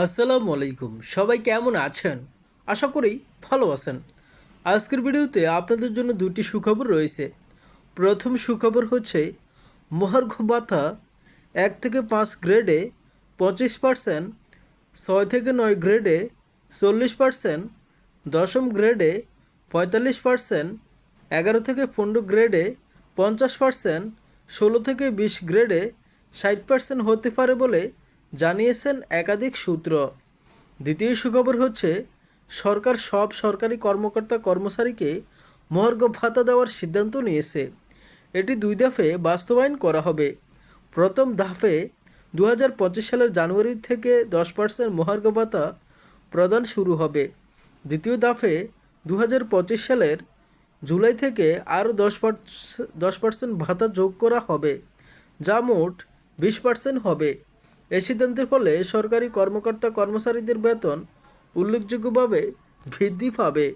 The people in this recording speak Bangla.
আসসালামু আলাইকুম। সবাই কেমন আছেন? আশা করি ভালো আছেন। আজকের ভিডিওতে আপনাদের জন্য দুটি সুখবর রয়েছে। প্রথম সুখবর হচ্ছে, মহার্ঘ ভাতা এক থেকে পাঁচ গ্রেডে পঁচিশ পার্সেন্ট, ছয় থেকে নয় গ্রেডে চল্লিশ পার্সেন্ট, দশম গ্রেডে পঁয়তাল্লিশ পার্সেন্ট, এগারো থেকে পনেরো গ্রেডে পঞ্চাশ পার্সেন্ট, ষোলো থেকে বিশ গ্রেডে ষাট পার্সেন্ট হতে পারে বলে জানিয়েছেন একাধিক সূত্র। দ্বিতীয় সুখবর হচ্ছে, সরকার সব সরকারি কর্মকর্তা কর্মচারীকে মহার্ঘ ভাতা দেওয়ার সিদ্ধান্ত নিয়েছে। এটি দুই দফে বাস্তবায়ন করা হবে। প্রথম ধাপে দু সালের জানুয়ারি থেকে দশ পার্সেন্ট মহার্ঘ ভাতা প্রদান শুরু হবে। দ্বিতীয় দফে দু সালের জুলাই থেকে আরও দশ দশ পার্সেন্ট ভাতা যোগ করা হবে, যা মোট বিশ পার্সেন্ট হবে। এই সিদ্ধান্তের ফলে সরকারি কর্মকর্তা কর্মচারীদের বেতন উল্লেখযোগ্যভাবে বৃদ্ধি পাবে।